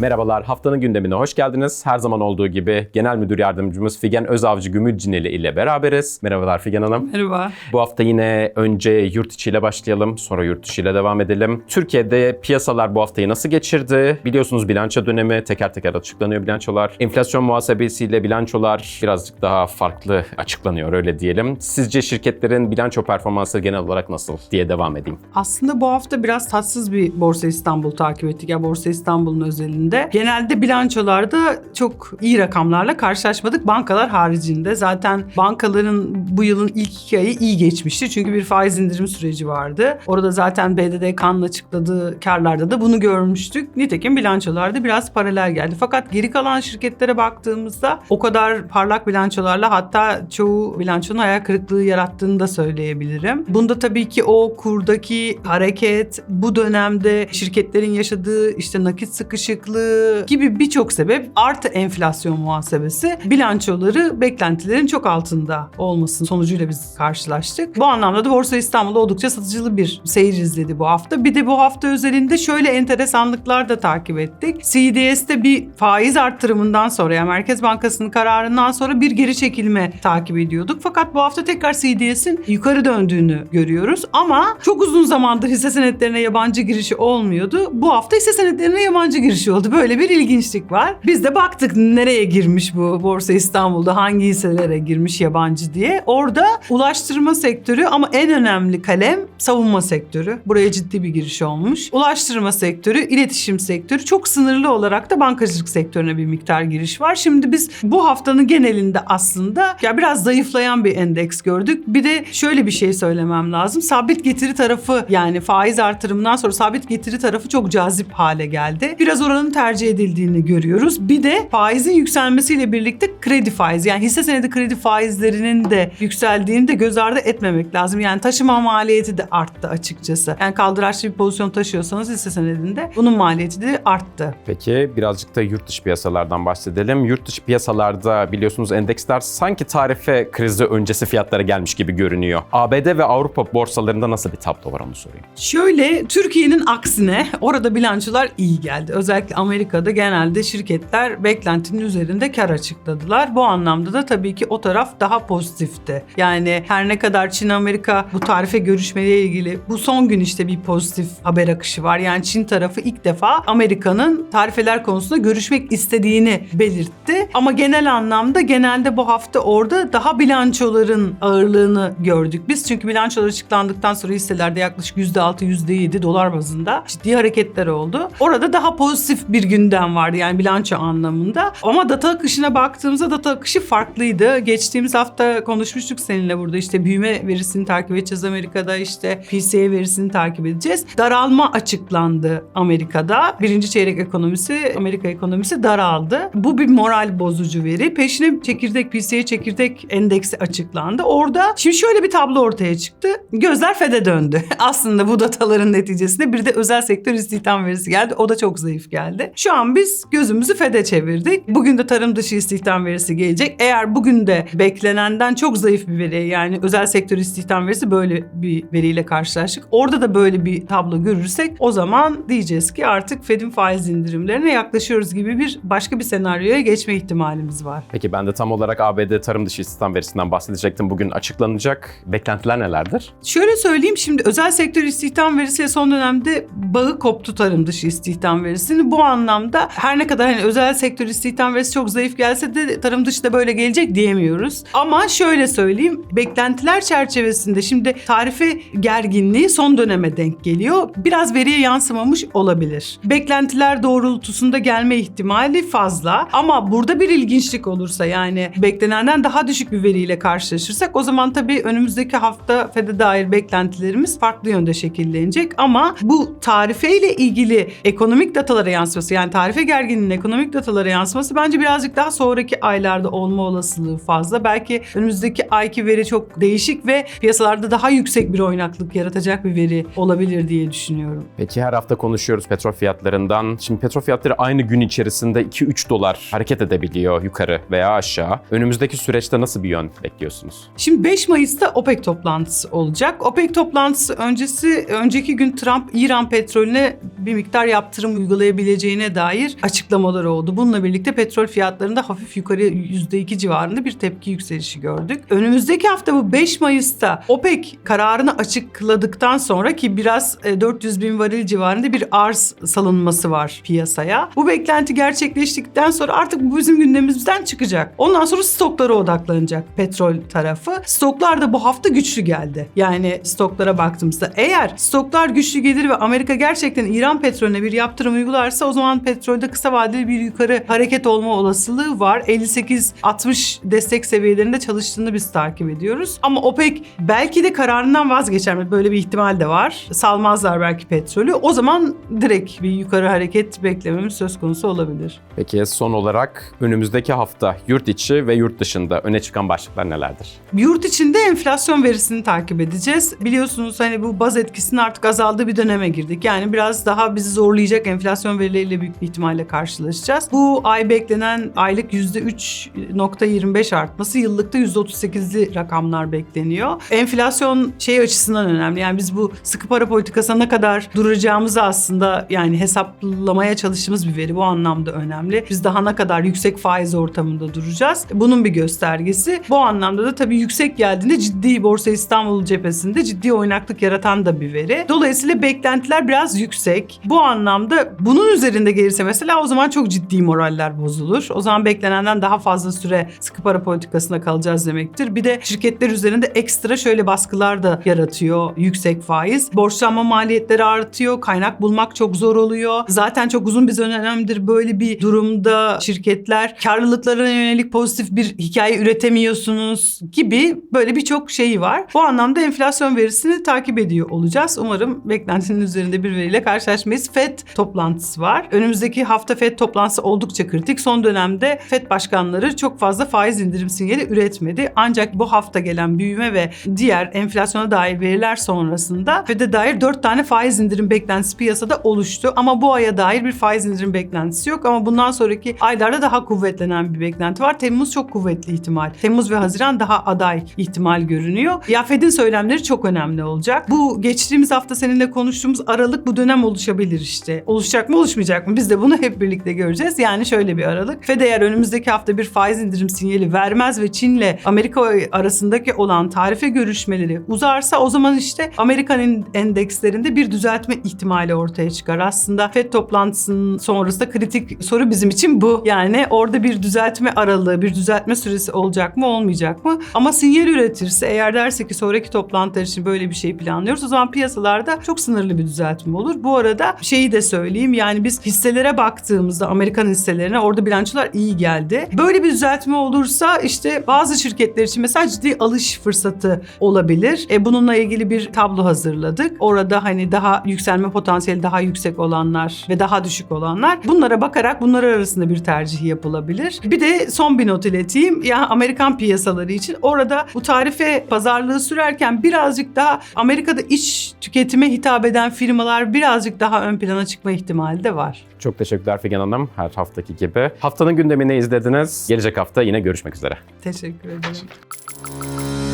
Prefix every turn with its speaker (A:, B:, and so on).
A: Merhabalar, haftanın gündemine hoş geldiniz. Her zaman olduğu gibi Genel Müdür Yardımcımız Figen Özavcı Gümülcineli ile beraberiz. Merhabalar Figen Hanım.
B: Merhaba.
A: Bu hafta yine önce yurt içiyle başlayalım, sonra yurt dışıyla devam edelim. Türkiye'de piyasalar bu haftayı nasıl geçirdi? Biliyorsunuz bilanço dönemi, teker teker açıklanıyor bilançolar. Enflasyon muhasebesiyle bilançolar birazcık daha farklı açıklanıyor öyle diyelim. Sizce şirketlerin bilanço performansı genel olarak nasıl diye devam edeyim.
B: Aslında bu hafta biraz tatsız bir Borsa İstanbul takip ettik. Ya Borsa İstanbul'un özelinde. Genelde bilançolarda çok iyi rakamlarla karşılaşmadık. Bankalar haricinde. Zaten bankaların bu yılın ilk iki ayı iyi geçmişti. Çünkü bir faiz indirim süreci vardı. Orada zaten BDDK'nın açıkladığı karlarda da bunu görmüştük. Nitekim bilançolarda biraz paralel geldi. Fakat geri kalan şirketlere baktığımızda o kadar parlak bilançolarla hatta çoğu bilançonun hayal kırıklığı yarattığını da söyleyebilirim. Bunda tabii ki o kurdaki hareket, bu dönemde şirketlerin yaşadığı işte nakit sıkışıklığı gibi birçok sebep artı enflasyon muhasebesi bilançoları beklentilerin çok altında olmasının sonucuyla biz karşılaştık. Bu anlamda da Borsa İstanbul oldukça satıcılı bir seyir izledi bu hafta. Bir de bu hafta özelinde şöyle enteresanlıklar da takip ettik. CDS'te bir faiz arttırımından sonra yani Merkez Bankası'nın kararından sonra bir geri çekilme takip ediyorduk. Fakat bu hafta tekrar CDS'in yukarı döndüğünü görüyoruz. Ama çok uzun zamandır hisse senetlerine yabancı girişi olmuyordu. Bu hafta hisse senetlerine yabancı girişi oldu. Böyle bir ilginçlik var. Biz de baktık nereye girmiş bu Borsa İstanbul'da hangi hisselere girmiş yabancı diye. Orada ulaştırma sektörü ama en önemli kalem savunma sektörü. Buraya ciddi bir giriş olmuş. Ulaştırma sektörü, iletişim sektörü çok sınırlı olarak da bankacılık sektörüne bir miktar giriş var. Şimdi biz bu haftanın genelinde aslında ya biraz zayıflayan bir endeks gördük. Bir de şöyle bir şey söylemem lazım. Sabit getiri tarafı yani faiz artırımından sonra sabit getiri tarafı çok cazip hale geldi. Biraz oranın tercih edildiğini görüyoruz. Bir de faizin yükselmesiyle birlikte kredi faizi yani hisse senedi kredi faizlerinin de yükseldiğini de göz ardı etmemek lazım. Yani taşıma maliyeti de arttı açıkçası. Yani kaldıraçlı bir pozisyon taşıyorsanız hisse senedinde bunun maliyeti de arttı.
A: Peki birazcık da yurt dışı piyasalardan bahsedelim. Yurt dışı piyasalarda biliyorsunuz endeksler sanki tarife krizi öncesi fiyatlara gelmiş gibi görünüyor. ABD ve Avrupa borsalarında nasıl bir tablo var onu sorayım.
B: Şöyle Türkiye'nin aksine orada bilançolar iyi geldi. Özellikle Amerika'da genelde şirketler beklentinin üzerinde kar açıkladılar. Bu anlamda da tabii ki o taraf daha pozitifti. Yani her ne kadar Çin Amerika bu tarife görüşmeyle ilgili bu son gün işte bir pozitif haber akışı var. Yani Çin tarafı ilk defa Amerika'nın tarifeler konusunda görüşmek istediğini belirtti. Ama genel anlamda genelde bu hafta orada daha bilançoların ağırlığını gördük biz. Çünkü bilançolar açıklandıktan sonra hisselerde yaklaşık %6, %7 dolar bazında ciddi hareketler oldu. Orada daha pozitif bir gündem vardı yani bilanço anlamında. Ama data akışına baktığımızda data akışı farklıydı. Geçtiğimiz hafta konuşmuştuk seninle burada işte büyüme verisini takip edeceğiz Amerika'da işte PCE verisini takip edeceğiz. Daralma açıklandı Amerika'da. Birinci çeyrek ekonomisi, Amerika ekonomisi daraldı. Bu bir moral bozucu veri. Peşine çekirdek PCE çekirdek endeksi açıklandı. Orada şimdi şöyle bir tablo ortaya çıktı. Gözler FED'e döndü. Aslında bu dataların neticesinde bir de özel sektör istihdam verisi geldi. O da çok zayıf geldi. Şu an biz gözümüzü FED'e çevirdik. Bugün de tarım dışı istihdam verisi gelecek. Eğer bugün de beklenenden çok zayıf bir veri yani özel sektör istihdam verisi böyle bir veriyle karşılaştık. Orada da böyle bir tablo görürsek o zaman diyeceğiz ki artık Fed'in faiz indirimlerine yaklaşıyoruz gibi bir başka bir senaryoya geçme ihtimalimiz var.
A: Peki ben de tam olarak ABD tarım dışı istihdam verisinden bahsedecektim. Bugün açıklanacak. Beklentiler nelerdir?
B: Şöyle söyleyeyim şimdi özel sektör istihdam verisiyle son dönemde bağı koptu tarım dışı istihdam verisini. Bu anlamda her ne kadar hani özel sektör istihdam verisi çok zayıf gelse de tarım dışı da böyle gelecek diyemiyoruz. Ama şöyle söyleyeyim beklentiler çerçevesinde şimdi tarife gerginliği son döneme denk geliyor. Biraz veriye yansımamış olabilir. Beklentiler doğrultusunda gelme ihtimali fazla. Ama burada bir ilginçlik olursa yani beklenenden daha düşük bir veriyle karşılaşırsak o zaman tabii önümüzdeki hafta FED'e dair beklentilerimiz farklı yönde şekillenecek. Ama bu tarifeyle ilgili ekonomik datalara yansıması yani tarife gerginliğinin ekonomik datalara yansıması bence birazcık daha sonraki aylarda olma olasılığı fazla. Belki önümüzdeki ayki veri çok değişik ve piyasalarda daha yüksek bir oynaklık yaratacak bir veri olabilir diye düşünüyorum.
A: Peki her hafta konuşuyoruz petrol fiyatlarından. Şimdi petrol fiyatları aynı gün içerisinde 2-3 dolar hareket edebiliyor yukarı veya aşağı. Önümüzdeki süreçte nasıl bir yön bekliyorsunuz?
B: Şimdi 5 Mayıs'ta OPEC toplantısı olacak. OPEC toplantısı öncesi önceki gün Trump İran petrolüne bir miktar yaptırım uygulayabileceğine dair açıklamaları oldu. Bununla birlikte petrol fiyatlarında hafif yukarı %2 civarında bir tepki yükselişi gördük. Önümüzdeki hafta bu 5 Mayıs'ta OPEC kararını açıkladıktan sonra ki biraz e, 400 bin varil civarında bir arz salınması var piyasaya. Bu beklenti gerçekleştikten sonra artık bu bizim gündemimizden çıkacak. Ondan sonra stoklara odaklanacak petrol tarafı. Stoklar da bu hafta güçlü geldi. Yani stoklara baktığımızda eğer stoklar güçlü gelir ve Amerika gerçekten İran petrolüne bir yaptırım uygularsa o zaman petrolde kısa vadeli bir yukarı hareket olma olasılığı var. 58-60 destek seviyelerinde çalıştığını biz takip ediyoruz. Ama OPEC belki de kararından vazgeçer mi? Böyle bir ihtimal de var. Salmazlar belki petrolü. O zaman direkt bir yukarı hareket beklememiz söz konusu olabilir.
A: Peki son olarak önümüzdeki hafta yurt içi ve yurt dışında öne çıkan başlıklar nelerdir?
B: Yurt içinde enflasyon verisini takip edeceğiz. Biliyorsunuz hani bu baz etkisinin artık azaldığı bir döneme girdik. Yani biraz daha bizi zorlayacak enflasyon verileriyle büyük bir ihtimalle karşılaşacağız. Bu ay beklenen aylık %3.25 artması yıllıkta %38'li rakamlar bekleniyor. Enflasyon şey açısından önemli. Yani biz bu sıkı para politikasına ne kadar duracağımızı aslında yani hesaplamaya çalıştığımız bir veri bu anlamda önemli. Biz daha ne kadar yüksek faiz ortamında duracağız. Bunun bir göstergesi. Bu anlamda da tabii yüksek geldiğinde ciddi Borsa İstanbul cephesinde ciddi oynaklık yaratan da bir veri. Dolayısıyla beklentiler biraz yüksek. Bu anlamda bunun üzerinde gelirse mesela o zaman çok ciddi moraller bozulur. O zaman beklenenden daha fazla süre sıkı para politikasında kalacağız demektir. Bir de şirketler üzerinde ekstra şöyle baskılar da yaratıyor yüksek faiz. Borçlanma maliyetleri artıyor. Kaynak bulmak çok zor oluyor. Zaten çok uzun bir dönemdir böyle bir durumda şirketler karlılıklarına yönelik pozitif bir hikaye üretemiyorsunuz gibi böyle birçok şeyi var. Bu anlamda enflasyon verisini takip ediyor olacağız. Umarım beklentinin üzerinde bir veriyle karşılaşmayız. FED toplantısı var. Önümüzdeki hafta FED toplantısı oldukça kritik. Son dönemde FED başkanları çok fazla faiz indirim sinyali üretmedi. Ancak bu hafta gelen büyüme ve diğer enflasyona dair veriler sonrasında FED'e dair 4 tane faiz indirim beklentisi piyasada oluştu. Ama bu aya dair bir faiz indirim beklentisi yok. Ama bundan sonraki aylarda daha kuvvetlenen bir beklenti var. Temmuz çok kuvvetli ihtimal. Temmuz ve Haziran daha aday ihtimal görünüyor. Ya FED'in söylemleri çok önemli olacak. Bu geçtiğimiz hafta seninle konuştuğumuz aralık bu dönem oluşabilir işte. Oluşacak mı oluşmayacak mı? Biz de bunu hep birlikte göreceğiz. Yani şöyle bir aralık. FED eğer önümüzdeki hafta bir faiz indirim sinyali vermez ve Çin'le Amerika arasındaki olan tarife görüşmeleri uzarsa o zaman işte Amerikan endekslerinde bir düzeltme ihtimali ortaya çıkar. Aslında FED toplantısının sonrasında kritik soru bizim için bu. Yani orada bir düzeltme aralığı, bir düzeltme süresi olacak mı olmayacak mı? Ama sinyal üretirse eğer derse ki sonraki toplantılar için böyle bir şey planlıyoruz o zaman piyasalarda çok sınırlı bir düzeltme olur. Bu arada şeyi de söyleyeyim yani biz hisselere baktığımızda Amerikan hisselerine orada bilançolar iyi geldi. Böyle bir düzeltme olursa işte bazı şirketler için mesela ciddi alış fırsatı olabilir. E, bununla ilgili bir tablo hazırladık. Orada hani daha yükselme potansiyeli daha yüksek olanlar ve daha düşük olanlar bunlara bakarak bunlar arasında bir tercih yapılabilir. Bir de son bir not ileteyim. Ya Amerikan piyasaları için orada bu tarife pazarlığı sürerken birazcık daha Amerika'da iç tüketime hitap eden firmalar birazcık daha ön plana çıkma ihtimali de var.
A: Çok teşekkürler Figen Hanım her haftaki gibi. Haftanın gündemini izlediniz. Gelecek hafta yine görüşmek üzere.
B: Teşekkür ederim.